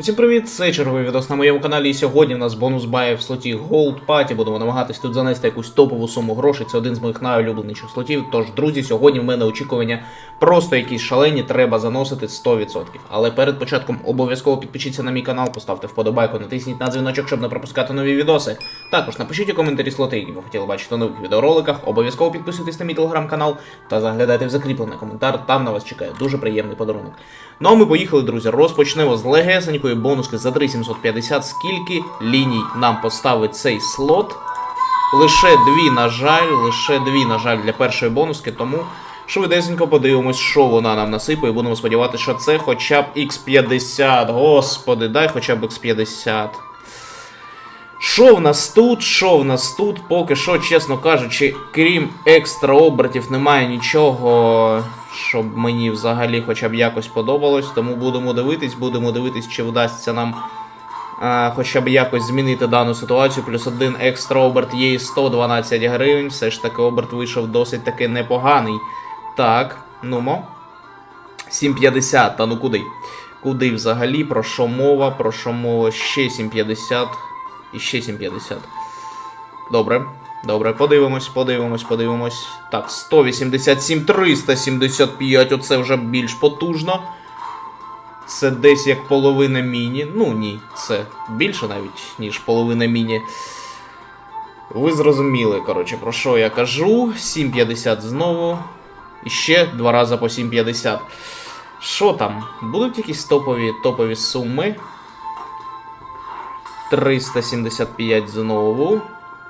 Усім привіт, це черговий відос на моєму каналі. І сьогодні в нас бонус бає в слоті Gold Party. Будемо намагатись тут занести якусь топову суму грошей. Це один з моїх найулюбленіших слотів. Тож, друзі, сьогодні в мене очікування просто якісь шалені, треба заносити 100%. Але перед початком обов'язково підпишіться на мій канал, поставте вподобайку, натисніть на дзвіночок, щоб не пропускати нові відоси. Також напишіть у коментарі слоти, які ви хотіли бачити в нових відеороликах. Обов'язково підписуйтесь на мій телеграм-канал та заглядайте в закріплений коментар. Там на вас чекає дуже приємний подарунок. Ну а ми поїхали, друзі. Розпочнемо з легесенької бонуски за 3750. Скільки ліній нам поставить цей слот? Лише дві, на жаль, лише дві, на жаль, для першої бонуски, тому швидесенько подивимось, що вона нам насипає. Будемо сподіватися, що це хоча б X50. Господи, дай хоча б X50. Що в нас тут? Що в нас тут? Поки що, чесно кажучи, крім екстра обертів, немає нічого, щоб мені взагалі хоча б якось подобалось. Тому будемо дивитись, будемо дивитись, чи вдасться нам а, хоча б якось змінити дану ситуацію. Плюс один екстра оберт є і 112 гривень. Все ж таки оберт вийшов досить таки непоганий. Так, нумо. 7,50, та ну куди? Куди взагалі? Про що мова? Про що мова? Ще 7,50 і ще 7,50. Добре. Добре, подивимось, подивимось, подивимось. Так, 187, 375, оце вже більш потужно. Це десь як половина міні. Ну ні, це більше навіть, ніж половина міні. Ви зрозуміли, коротше, про що я кажу. 7,50 знову. І ще два рази по 7,50. Що там? Будуть якісь топові, топові суми? 375 знову.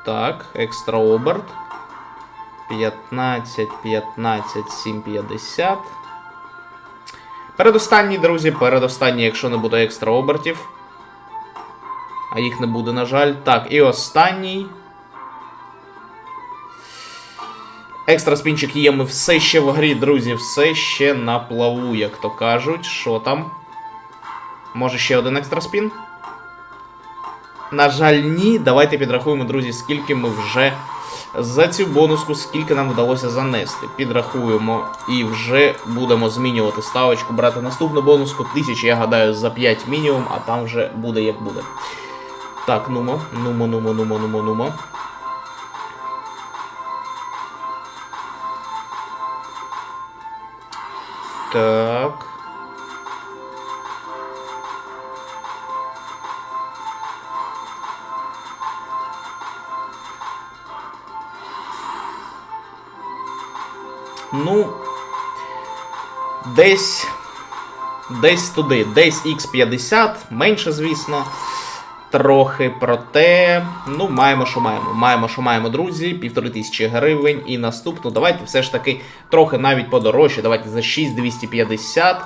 Так, екстра оберт. 15, 15, 7,50. Передостанній, друзі, передостанній, якщо не буде екстра обертів. А їх не буде, на жаль. Так, і останній. Екстра спінчик є, ми все ще в грі, друзі, все ще на плаву, як то кажуть. Що там? Може ще один екстра спін? На жаль, ні. Давайте підрахуємо, друзі, скільки ми вже за цю бонуску, скільки нам вдалося занести. Підрахуємо і вже будемо змінювати ставочку, брати наступну бонуску. Тисячі, я гадаю, за 5 мінімум, а там вже буде як буде. Так, нумо, нумо, нумо, нумо, нумо, нумо. Так. Ну. Десь. Десь туди. Десь X50, менше, звісно. Трохи, проте. Ну, маємо, що маємо. Маємо, що маємо, друзі. Півтори тисячі гривень. І наступну. Давайте все ж таки трохи навіть подорожче. Давайте за 6250.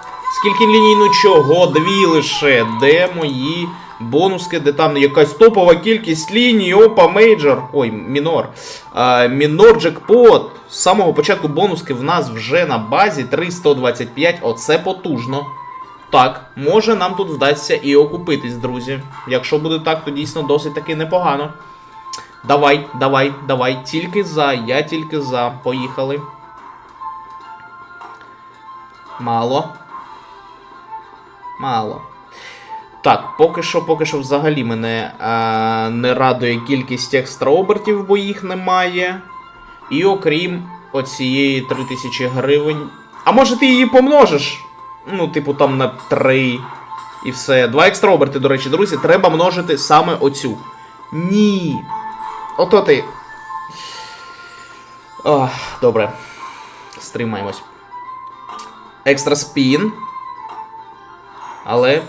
Скільки ліній, ну чого? Дві лише. Де мої бонуски, де там якась топова кількість ліній, опа, мейджор. Ой, мінор. А, мінор джекпот. З самого початку бонуски в нас вже на базі 325. Оце потужно. Так, може нам тут вдасться і окупитись, друзі. Якщо буде так, то дійсно досить таки непогано. Давай, давай, давай. Тільки за, я тільки за. Поїхали. Мало. Мало. Так, поки що, поки що взагалі мене е, не радує кількість екстра обертів, бо їх немає. І окрім оцієї 3000 гривень. А може ти її помножиш? Ну, типу, там на 3 і все. Два екстра оберти, до речі, друзі, треба множити саме оцю. Ні. Ото ти. Ох, добре. Стримаємось. Екстра спін. Але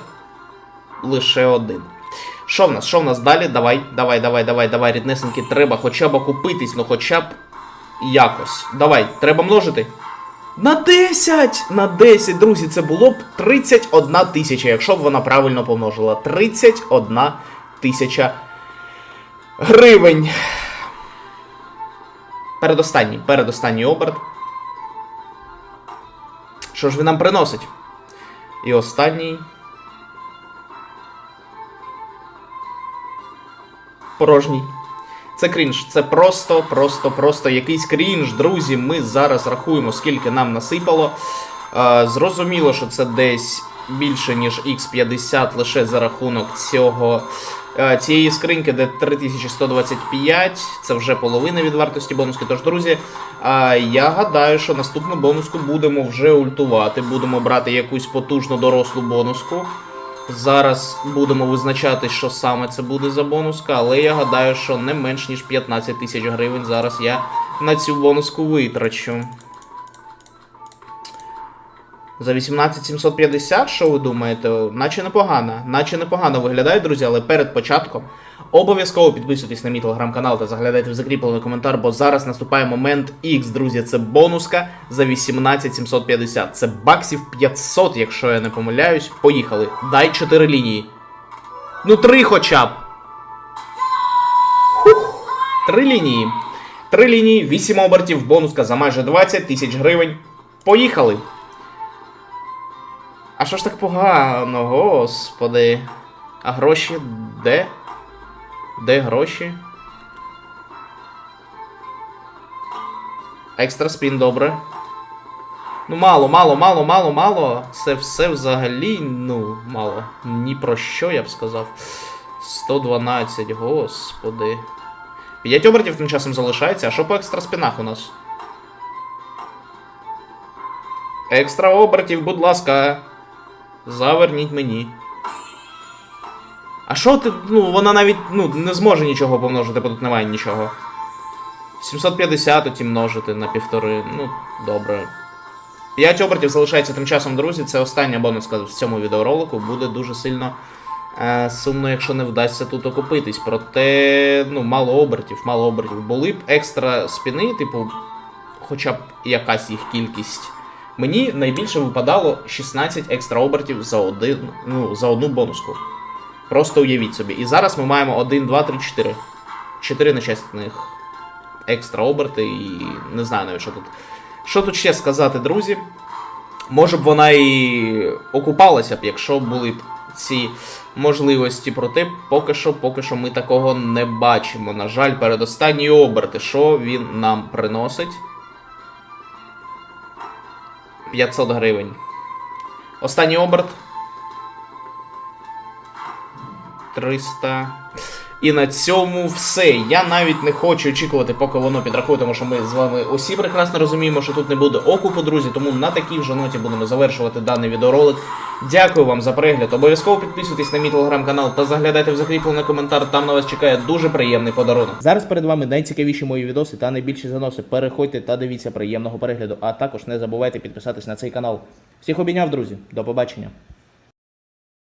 лише один. Що в нас? Що в нас далі? Давай, давай, давай, давай, давай, ріднесеньки, треба хоча б окупитись, ну хоча б якось. Давай, треба множити. На 10! На 10, друзі, це було б 31 тисяча, якщо б вона правильно помножила. 31 тисяча гривень. Передостанній, передостанній оберт. Що ж він нам приносить? І останній. Порожній. Це крінж. Це просто, просто, просто якийсь крінж, друзі. Ми зараз рахуємо, скільки нам насипало. Е, зрозуміло, що це десь більше, ніж X50 лише за рахунок цього. е, Цієї скриньки, де 3125, це вже половина від вартості бонуски. Тож, друзі, я гадаю, що наступну бонуску будемо вже ультувати. Будемо брати якусь потужну дорослу бонуску. Зараз будемо визначати, що саме це буде за бонуска, але я гадаю, що не менш ніж 15 тисяч гривень зараз я на цю бонуску витрачу. За 18750, що ви думаєте? Наче непогано, наче непогано виглядає, друзі, але перед початком обов'язково підписуйтесь на мій телеграм-канал та заглядайте в закріплений коментар, бо зараз наступає момент X, друзі. Це бонуска за 18750. Це баксів 500, якщо я не помиляюсь. Поїхали. Дай 4 лінії. Ну, три хоча б. Хух. Три лінії. Три лінії, 8 обертів, бонуска за майже 20 тисяч гривень. Поїхали. А що ж так погано, господи. А гроші де? Де гроші? Екстра спін, добре. Ну, мало, мало, мало, мало, мало. Це все взагалі, ну, мало. Ні про що я б сказав. 112, господи. 5 обертів тим часом залишається. А що по екстра спінах у нас? Екстра обертів, будь ласка. Заверніть мені. А що ти. Ну, вона навіть ну, не зможе нічого помножити, бо тут немає нічого. 750 оті множити на півтори. Ну, добре. 5 обертів залишається тим часом, друзі. Це остання бонуска в цьому відеоролику. Буде дуже сильно е, сумно, якщо не вдасться тут окупитись. Проте, ну, мало обертів, мало обертів. Були б екстра спіни, типу, хоча б якась їх кількість. Мені найбільше випадало 16 екстра обертів за один, ну, за одну бонуску. Просто уявіть собі. І зараз ми маємо 1, 2, 3, 4. 4 нещасних екстра оберти, і не знаю навіть, що тут. Що тут ще сказати, друзі? Може б вона і окупалася б, якщо були б ці можливості. Проте поки що, поки що ми такого не бачимо. На жаль, передостанні оберти, що він нам приносить? 500 гривень. Останній оберт. 300. І на цьому все. Я навіть не хочу очікувати, поки воно підрахує, тому що ми з вами усі прекрасно розуміємо, що тут не буде окупу, друзі. Тому на такій вже ноті будемо завершувати даний відеоролик. Дякую вам за перегляд. Обов'язково підписуйтесь на мій телеграм-канал та заглядайте в закріплений коментар. Там на вас чекає дуже приємний подарунок. Зараз перед вами найцікавіші мої відоси та найбільші заноси. Переходьте та дивіться приємного перегляду. А також не забувайте підписатись на цей канал. Всіх обійняв, друзі. До побачення.